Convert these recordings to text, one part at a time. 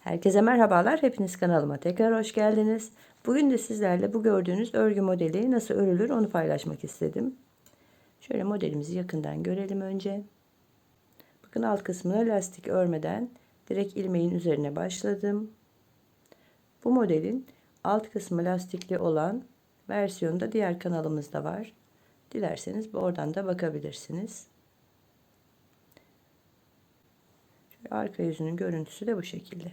Herkese merhabalar. Hepiniz kanalıma tekrar hoş geldiniz. Bugün de sizlerle bu gördüğünüz örgü modeli nasıl örülür onu paylaşmak istedim. Şöyle modelimizi yakından görelim önce. Bakın alt kısmına lastik örmeden direkt ilmeğin üzerine başladım. Bu modelin alt kısmı lastikli olan versiyonu da diğer kanalımızda var. Dilerseniz oradan da bakabilirsiniz. Arka yüzünün görüntüsü de bu şekilde.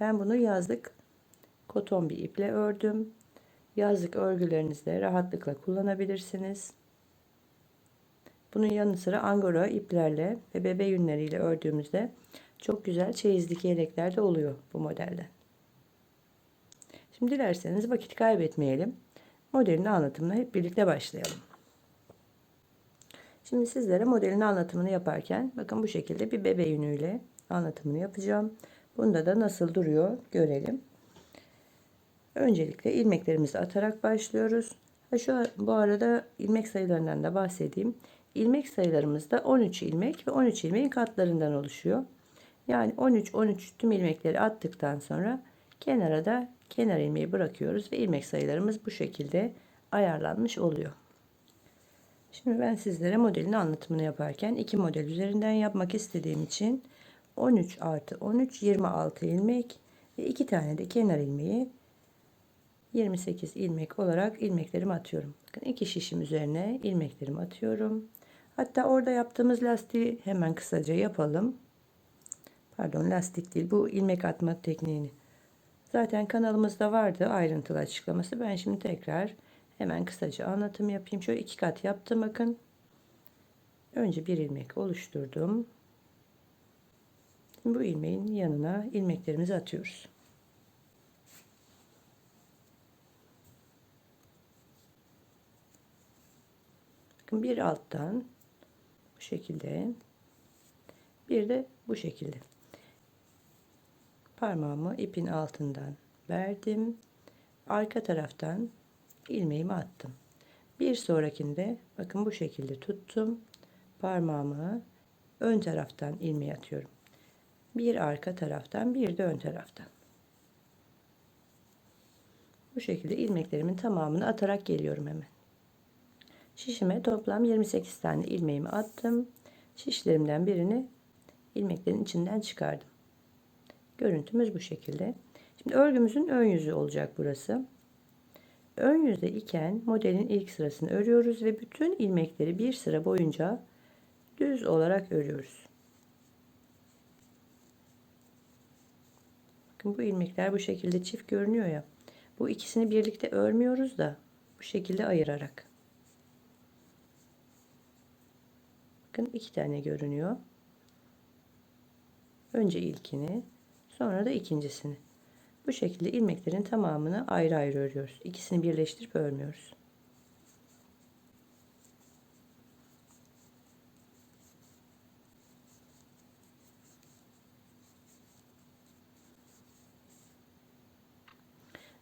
Ben bunu yazlık koton bir iple ördüm. Yazlık örgülerinizde rahatlıkla kullanabilirsiniz. Bunun yanı sıra angora iplerle ve bebe yünleriyle ördüğümüzde çok güzel çeyizlik yelekler de oluyor bu modelden. Şimdi dilerseniz vakit kaybetmeyelim. Modelin anlatımına hep birlikte başlayalım. Şimdi sizlere modelin anlatımını yaparken bakın bu şekilde bir bebe yünüyle anlatımını yapacağım. Bunda da nasıl duruyor görelim. Öncelikle ilmeklerimizi atarak başlıyoruz. Şu bu arada ilmek sayılarından da bahsedeyim. İlmek sayılarımız da 13 ilmek ve 13 ilmeğin katlarından oluşuyor. Yani 13 13 tüm ilmekleri attıktan sonra kenara da kenar ilmeği bırakıyoruz ve ilmek sayılarımız bu şekilde ayarlanmış oluyor. Şimdi ben sizlere modelin anlatımını yaparken iki model üzerinden yapmak istediğim için 13 artı 13 26 ilmek ve iki tane de kenar ilmeği 28 ilmek olarak ilmeklerimi atıyorum. Bakın iki şişim üzerine ilmeklerimi atıyorum. Hatta orada yaptığımız lastiği hemen kısaca yapalım. Pardon lastik değil bu ilmek atma tekniğini. Zaten kanalımızda vardı ayrıntılı açıklaması. Ben şimdi tekrar hemen kısaca anlatım yapayım. Şöyle iki kat yaptım bakın. Önce bir ilmek oluşturdum. Bu ilmeğin yanına ilmeklerimizi atıyoruz. Bakın bir alttan bu şekilde bir de bu şekilde. Parmağımı ipin altından verdim. Arka taraftan ilmeğimi attım. Bir sonrakinde bakın bu şekilde tuttum. Parmağımı ön taraftan ilmeği atıyorum bir arka taraftan bir de ön taraftan. Bu şekilde ilmeklerimin tamamını atarak geliyorum hemen. Şişime toplam 28 tane ilmeğimi attım. Şişlerimden birini ilmeklerin içinden çıkardım. Görüntümüz bu şekilde. Şimdi örgümüzün ön yüzü olacak burası. Ön yüzde iken modelin ilk sırasını örüyoruz ve bütün ilmekleri bir sıra boyunca düz olarak örüyoruz Bakın bu ilmekler bu şekilde çift görünüyor ya. Bu ikisini birlikte örmüyoruz da bu şekilde ayırarak. Bakın iki tane görünüyor. Önce ilkini, sonra da ikincisini. Bu şekilde ilmeklerin tamamını ayrı ayrı örüyoruz. İkisini birleştirip örmüyoruz.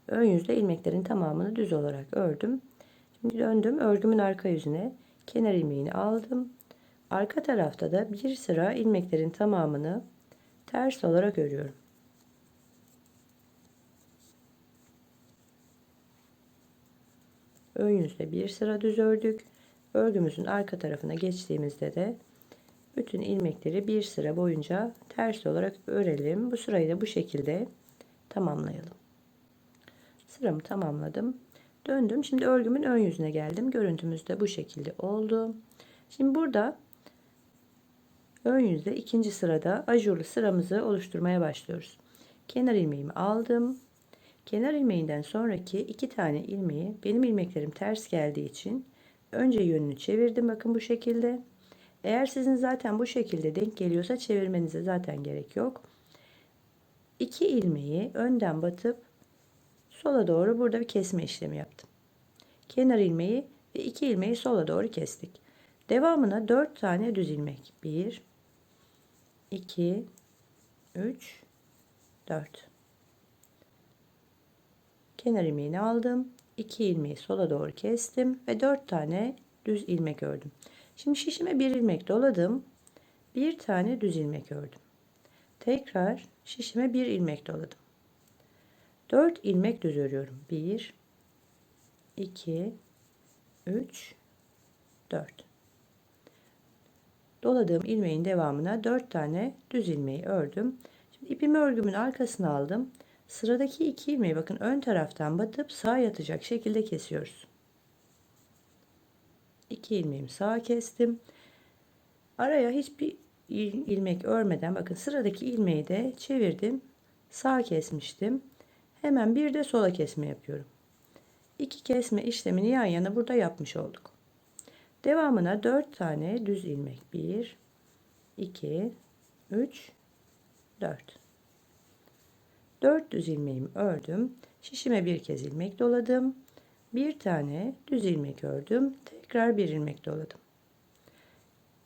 Ön yüzde ilmeklerin tamamını düz olarak ördüm. Şimdi döndüm örgümün arka yüzüne kenar ilmeğini aldım. Arka tarafta da bir sıra ilmeklerin tamamını ters olarak örüyorum. Ön yüzde bir sıra düz ördük. Örgümüzün arka tarafına geçtiğimizde de bütün ilmekleri bir sıra boyunca ters olarak örelim. Bu sırayı da bu şekilde tamamlayalım. Sıramı tamamladım. Döndüm. Şimdi örgümün ön yüzüne geldim. Görüntümüz de bu şekilde oldu. Şimdi burada ön yüzde ikinci sırada ajurlu sıramızı oluşturmaya başlıyoruz. Kenar ilmeğimi aldım. Kenar ilmeğinden sonraki iki tane ilmeği benim ilmeklerim ters geldiği için önce yönünü çevirdim. Bakın bu şekilde. Eğer sizin zaten bu şekilde denk geliyorsa çevirmenize zaten gerek yok. İki ilmeği önden batıp sola doğru burada bir kesme işlemi yaptım. Kenar ilmeği ve iki ilmeği sola doğru kestik. Devamına 4 tane düz ilmek. 1 2 3 4 Kenar ilmeğini aldım. 2 ilmeği sola doğru kestim ve 4 tane düz ilmek ördüm. Şimdi şişime bir ilmek doladım bir tane düz ilmek ördüm. Tekrar şişime bir ilmek doladım. 4 ilmek düz örüyorum. 1 2 3 4 Doladığım ilmeğin devamına 4 tane düz ilmeği ördüm. Şimdi ipimi örgümün arkasına aldım. Sıradaki iki ilmeği bakın ön taraftan batıp sağa yatacak şekilde kesiyoruz. 2 ilmeğimi sağa kestim. Araya hiçbir ilmek örmeden bakın sıradaki ilmeği de çevirdim. Sağ kesmiştim. Hemen bir de sola kesme yapıyorum. İki kesme işlemini yan yana burada yapmış olduk. Devamına 4 tane düz ilmek. 1 2 3 4 4 düz ilmeğimi ördüm. Şişime bir kez ilmek doladım. Bir tane düz ilmek ördüm. Tekrar bir ilmek doladım.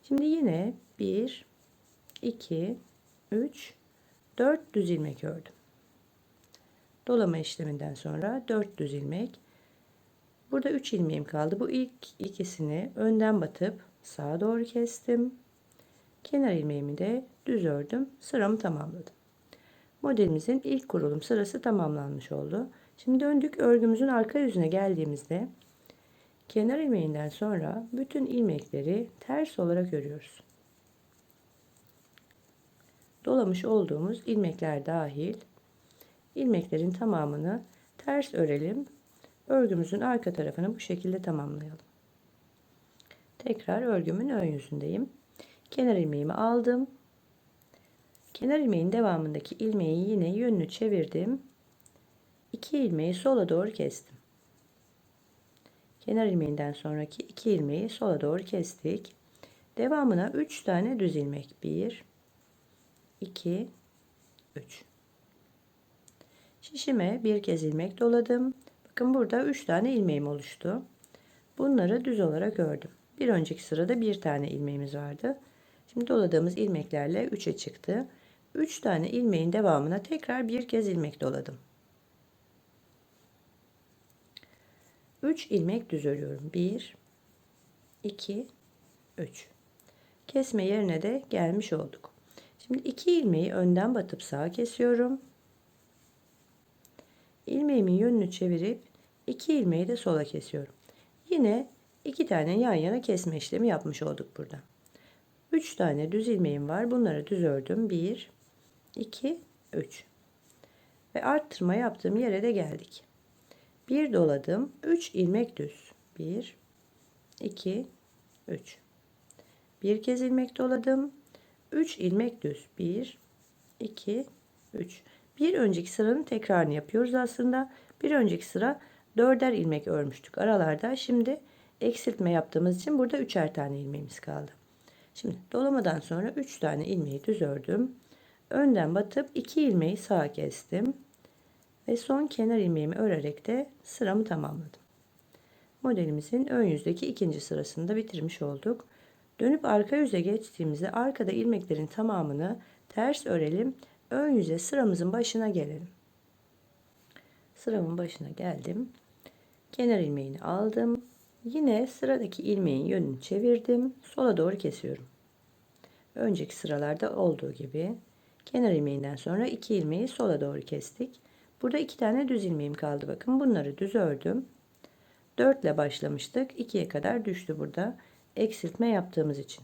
Şimdi yine 1 2 3 4 düz ilmek ördüm. Dolama işleminden sonra 4 düz ilmek. Burada 3 ilmeğim kaldı. Bu ilk ikisini önden batıp sağa doğru kestim. Kenar ilmeğimi de düz ördüm. Sıramı tamamladım. Modelimizin ilk kurulum sırası tamamlanmış oldu. Şimdi döndük örgümüzün arka yüzüne geldiğimizde kenar ilmeğinden sonra bütün ilmekleri ters olarak örüyoruz. Dolamış olduğumuz ilmekler dahil ilmeklerin tamamını ters örelim. Örgümüzün arka tarafını bu şekilde tamamlayalım. Tekrar örgümün ön yüzündeyim. Kenar ilmeğimi aldım. Kenar ilmeğin devamındaki ilmeği yine yönünü çevirdim. 2 ilmeği sola doğru kestim. Kenar ilmeğinden sonraki 2 ilmeği sola doğru kestik. Devamına 3 tane düz ilmek. 1 2 3 Şişime bir kez ilmek doladım. Bakın burada 3 tane ilmeğim oluştu. Bunları düz olarak ördüm. Bir önceki sırada bir tane ilmeğimiz vardı. Şimdi doladığımız ilmeklerle 3'e çıktı. 3 tane ilmeğin devamına tekrar bir kez ilmek doladım. 3 ilmek düz örüyorum. 1 2 3 Kesme yerine de gelmiş olduk. Şimdi 2 ilmeği önden batıp sağa kesiyorum. Ilmeğimin yönünü çevirip 2 ilmeği de sola kesiyorum. Yine 2 tane yan yana kesme işlemi yapmış olduk burada. 3 tane düz ilmeğim var. Bunları düz ördüm. 1 2 3 ve arttırma yaptığım yere de geldik. Bir doladım. 3 ilmek düz. 1 2 3 bir kez ilmek doladım. 3 ilmek düz. 1 2 3 bir önceki sıranın tekrarını yapıyoruz aslında. Bir önceki sıra dörder ilmek örmüştük aralarda. Şimdi eksiltme yaptığımız için burada üçer tane ilmeğimiz kaldı. Şimdi dolamadan sonra 3 tane ilmeği düz ördüm. Önden batıp 2 ilmeği sağa kestim. Ve son kenar ilmeğimi örerek de sıramı tamamladım. Modelimizin ön yüzdeki ikinci sırasını da bitirmiş olduk. Dönüp arka yüze geçtiğimizde arkada ilmeklerin tamamını ters örelim. Ön yüze sıramızın başına gelelim. Sıramın başına geldim. Kenar ilmeğini aldım. Yine sıradaki ilmeğin yönünü çevirdim. Sola doğru kesiyorum. Önceki sıralarda olduğu gibi kenar ilmeğinden sonra iki ilmeği sola doğru kestik. Burada iki tane düz ilmeğim kaldı. Bakın bunları düz ördüm. 4 ile başlamıştık. 2'ye kadar düştü burada. Eksiltme yaptığımız için.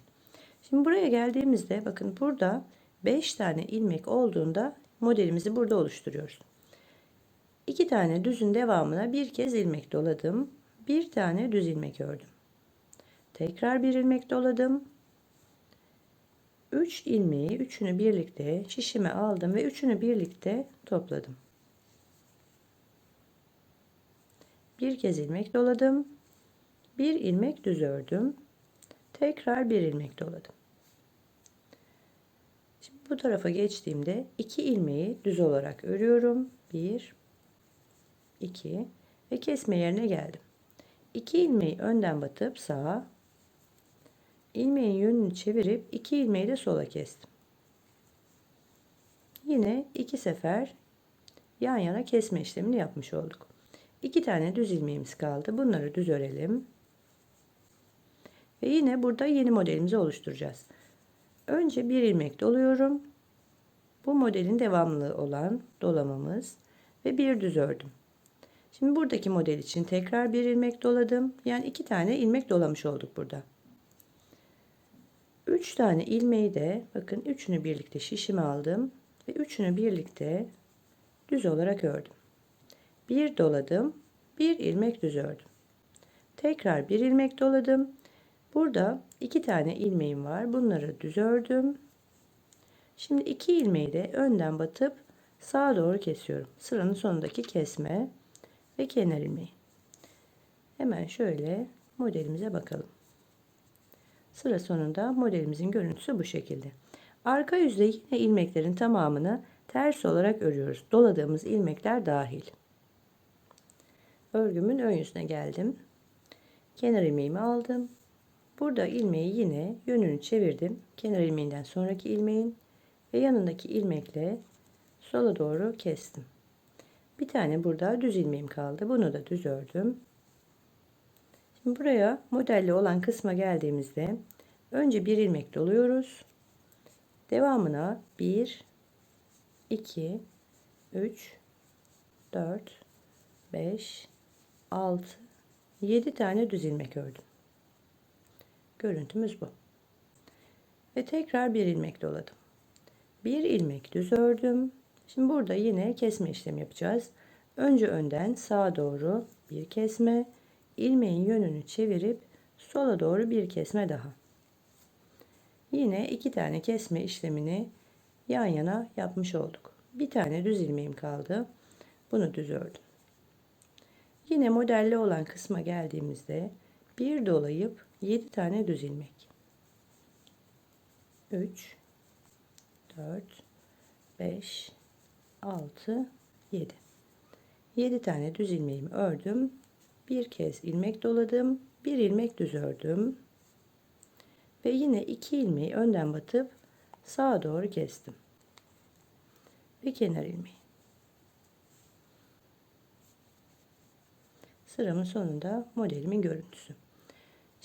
Şimdi buraya geldiğimizde bakın burada 5 tane ilmek olduğunda modelimizi burada oluşturuyoruz. 2 tane düzün devamına bir kez ilmek doladım. Bir tane düz ilmek ördüm. Tekrar bir ilmek doladım. 3 ilmeği üçünü birlikte şişime aldım ve üçünü birlikte topladım. Bir kez ilmek doladım. Bir ilmek düz ördüm. Tekrar bir ilmek doladım. Bu tarafa geçtiğimde iki ilmeği düz olarak örüyorum. Bir, iki ve kesme yerine geldim. İki ilmeği önden batıp sağa, ilmeğin yönünü çevirip iki ilmeği de sola kestim. Yine iki sefer yan yana kesme işlemini yapmış olduk. İki tane düz ilmeğimiz kaldı. Bunları düz örelim. Ve yine burada yeni modelimizi oluşturacağız. Önce bir ilmek doluyorum. Bu modelin devamlı olan dolamamız ve bir düz ördüm. Şimdi buradaki model için tekrar bir ilmek doladım. Yani iki tane ilmek dolamış olduk burada. Üç tane ilmeği de bakın üçünü birlikte şişime aldım ve üçünü birlikte düz olarak ördüm. Bir doladım, bir ilmek düz ördüm. Tekrar bir ilmek doladım. Burada iki tane ilmeğim var. Bunları düz ördüm. Şimdi iki ilmeği de önden batıp sağa doğru kesiyorum. Sıranın sonundaki kesme ve kenar ilmeği. Hemen şöyle modelimize bakalım. Sıra sonunda modelimizin görüntüsü bu şekilde. Arka yüzde yine ilmeklerin tamamını ters olarak örüyoruz. Doladığımız ilmekler dahil. Örgümün ön yüzüne geldim. Kenar ilmeğimi aldım. Burada ilmeği yine yönünü çevirdim. Kenar ilmeğinden sonraki ilmeğin ve yanındaki ilmekle sola doğru kestim. Bir tane burada düz ilmeğim kaldı. Bunu da düz ördüm. Şimdi buraya modelli olan kısma geldiğimizde önce bir ilmek doluyoruz. Devamına 1 2 3 4 5 6 7 tane düz ilmek ördüm. Görüntümüz bu. Ve tekrar bir ilmek doladım. Bir ilmek düz ördüm. Şimdi burada yine kesme işlemi yapacağız. Önce önden sağa doğru bir kesme, ilmeğin yönünü çevirip sola doğru bir kesme daha. Yine iki tane kesme işlemini yan yana yapmış olduk. Bir tane düz ilmeğim kaldı. Bunu düz ördüm. Yine modelli olan kısma geldiğimizde bir dolayıp 7 tane düz ilmek. 3 4 5 6 7 7 tane düz ilmeğimi ördüm. Bir kez ilmek doladım. Bir ilmek düz ördüm. Ve yine iki ilmeği önden batıp sağa doğru kestim. Ve kenar ilmeği. Sıramın sonunda modelimin görüntüsü.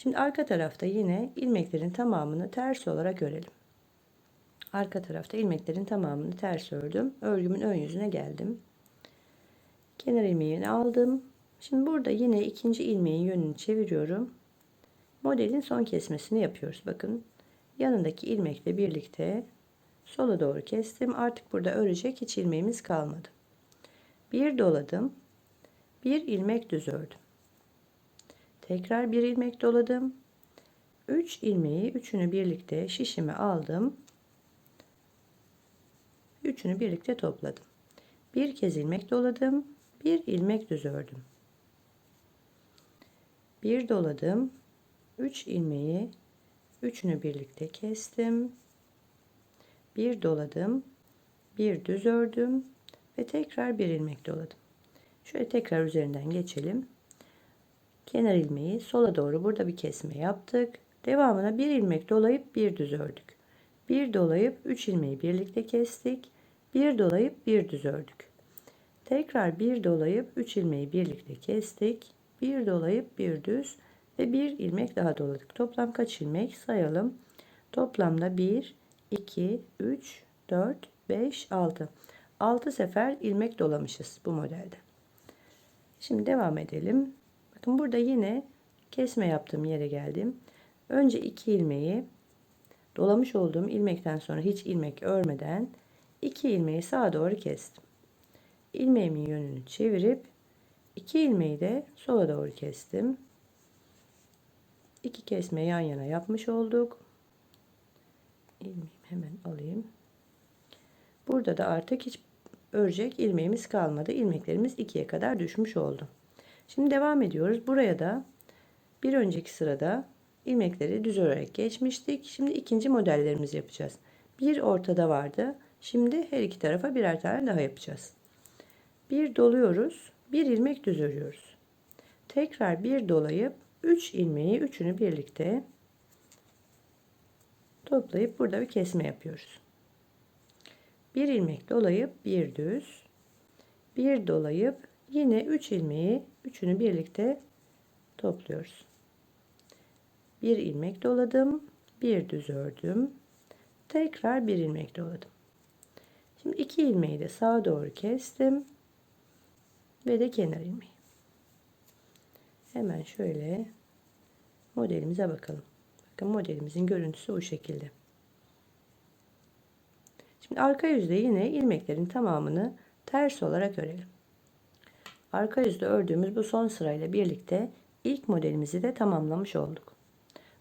Şimdi arka tarafta yine ilmeklerin tamamını ters olarak örelim. Arka tarafta ilmeklerin tamamını ters ördüm. Örgümün ön yüzüne geldim. Kenar ilmeğini aldım. Şimdi burada yine ikinci ilmeğin yönünü çeviriyorum. Modelin son kesmesini yapıyoruz. Bakın yanındaki ilmekle birlikte sola doğru kestim. Artık burada örecek hiç ilmeğimiz kalmadı. Bir doladım. Bir ilmek düz ördüm. Tekrar bir ilmek doladım. 3 ilmeği üçünü birlikte şişime aldım. Üçünü birlikte topladım. Bir kez ilmek doladım. Bir ilmek düz ördüm. Bir doladım. 3 ilmeği üçünü birlikte kestim. Bir doladım. Bir düz ördüm ve tekrar bir ilmek doladım. Şöyle tekrar üzerinden geçelim. Kenar ilmeği sola doğru burada bir kesme yaptık. Devamına bir ilmek dolayıp bir düz ördük. Bir dolayıp 3 ilmeği birlikte kestik. Bir dolayıp bir düz ördük. Tekrar bir dolayıp 3 ilmeği birlikte kestik. Bir dolayıp bir düz ve bir ilmek daha doladık. Toplam kaç ilmek sayalım. Toplamda 1, 2, 3, 4, 5, 6. 6 sefer ilmek dolamışız bu modelde. Şimdi devam edelim. Bakın burada yine kesme yaptığım yere geldim. Önce iki ilmeği dolamış olduğum ilmekten sonra hiç ilmek örmeden iki ilmeği sağa doğru kestim. İlmeğimin yönünü çevirip iki ilmeği de sola doğru kestim. İki kesme yan yana yapmış olduk. İlmeğimi hemen alayım. Burada da artık hiç örecek ilmeğimiz kalmadı. İlmeklerimiz ikiye kadar düşmüş oldu. Şimdi devam ediyoruz. Buraya da bir önceki sırada ilmekleri düz örerek geçmiştik. Şimdi ikinci modellerimizi yapacağız. Bir ortada vardı. Şimdi her iki tarafa birer tane daha yapacağız. Bir doluyoruz. Bir ilmek düz örüyoruz. Tekrar bir dolayıp 3 ilmeği üçünü birlikte toplayıp burada bir kesme yapıyoruz. Bir ilmek dolayıp bir düz, bir dolayıp yine 3 ilmeği üçünü birlikte topluyoruz. Bir ilmek doladım, bir düz ördüm. Tekrar bir ilmek doladım. Şimdi iki ilmeği de sağa doğru kestim. Ve de kenar ilmeği. Hemen şöyle modelimize bakalım. Bakın modelimizin görüntüsü bu şekilde. Şimdi arka yüzde yine ilmeklerin tamamını ters olarak örelim. Arka yüzde ördüğümüz bu son sırayla birlikte ilk modelimizi de tamamlamış olduk.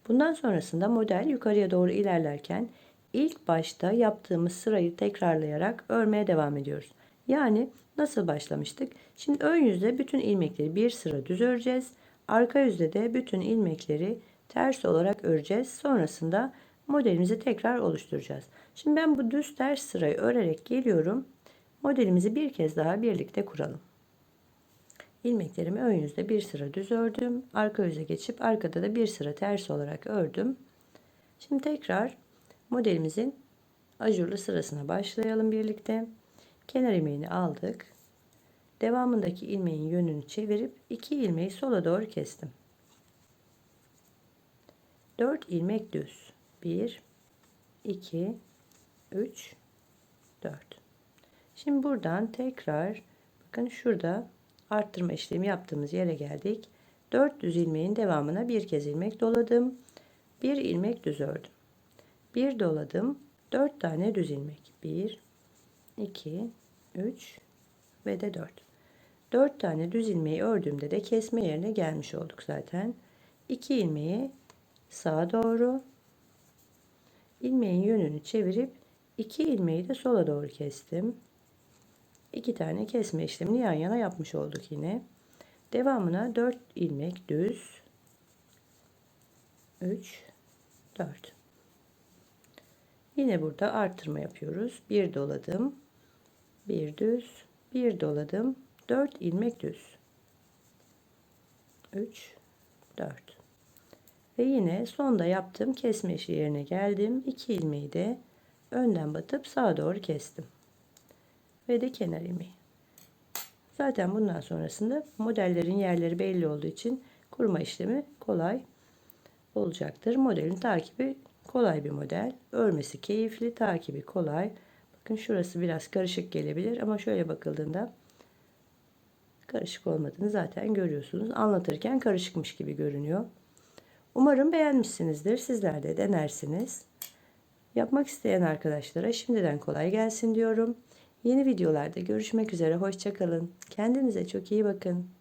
Bundan sonrasında model yukarıya doğru ilerlerken ilk başta yaptığımız sırayı tekrarlayarak örmeye devam ediyoruz. Yani nasıl başlamıştık? Şimdi ön yüzde bütün ilmekleri bir sıra düz öreceğiz. Arka yüzde de bütün ilmekleri ters olarak öreceğiz. Sonrasında modelimizi tekrar oluşturacağız. Şimdi ben bu düz ters sırayı örerek geliyorum. Modelimizi bir kez daha birlikte kuralım. İlmeklerimi ön yüzde bir sıra düz ördüm. Arka yüze geçip arkada da bir sıra ters olarak ördüm. Şimdi tekrar modelimizin ajurlu sırasına başlayalım birlikte. Kenar ilmeğini aldık. Devamındaki ilmeğin yönünü çevirip iki ilmeği sola doğru kestim. 4 ilmek düz. 1 2 3 4. Şimdi buradan tekrar bakın şurada arttırma işlemi yaptığımız yere geldik. 4 düz ilmeğin devamına bir kez ilmek doladım. Bir ilmek düz ördüm. Bir doladım. 4 tane düz ilmek. 1 2 3 ve de 4. 4 tane düz ilmeği ördüğümde de kesme yerine gelmiş olduk zaten. 2 ilmeği sağa doğru ilmeğin yönünü çevirip 2 ilmeği de sola doğru kestim. 2 tane kesme işlemini yan yana yapmış olduk yine. Devamına 4 ilmek düz 3 4 Yine burada arttırma yapıyoruz. Bir doladım. Bir düz. Bir doladım. 4 ilmek düz. 3 4 Ve yine sonda yaptığım kesme işi yerine geldim. 2 ilmeği de önden batıp sağa doğru kestim. Ve de kenar ilmeği. Zaten bundan sonrasında modellerin yerleri belli olduğu için kurma işlemi kolay olacaktır. Modelin takibi kolay bir model. Örmesi keyifli, takibi kolay. Bakın şurası biraz karışık gelebilir ama şöyle bakıldığında karışık olmadığını zaten görüyorsunuz. Anlatırken karışıkmış gibi görünüyor. Umarım beğenmişsinizdir. Sizler de denersiniz. Yapmak isteyen arkadaşlara şimdiden kolay gelsin diyorum. Yeni videolarda görüşmek üzere. Hoşçakalın. Kendinize çok iyi bakın.